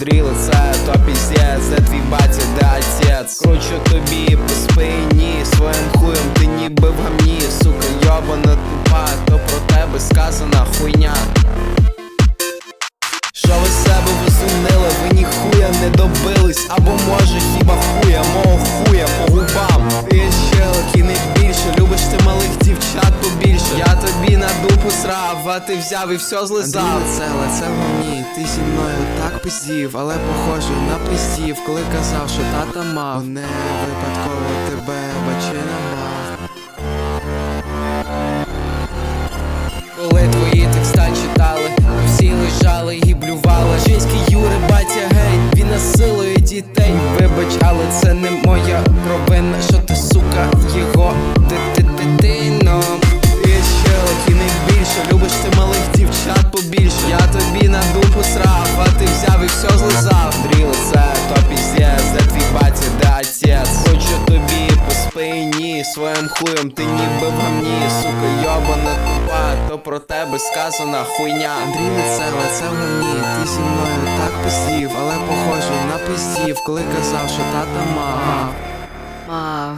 Дріли, це то піздець, де твій батя, де отець. Кручу тобі по спині, своїм хуєм ти ніби в гамні. Сука, йобана тупа, то про тебе сказана хуйня. Що ви себе висунили, ви ніхуя не добились, або може а ти взяв і все злизав. Це лице мені, ти зі мною так пиздів, але похоже на пиздів, коли казав, що тата мав Не випадково тебе любиш малих дівчат побільше. Я тобі на дупу срав, а ти взяв і все злизав. Дріли це, то піздець, де твій батя, де отець? Хочу тобі по спині, своїм хуєм ти ніби в гамні. Сука, йобана тупа, то про тебе сказана хуйня. Андрій, лице, лице в мені, ти зі мною так пиздів, але похоже на пиздів, коли казав, що тата мав